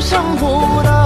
生福的。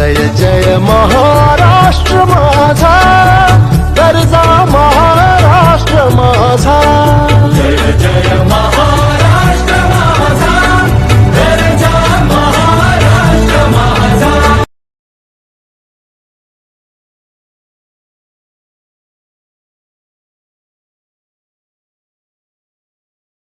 जय जय महाराष्ट्र माझा कर्जा महाराष्ट्र माझा.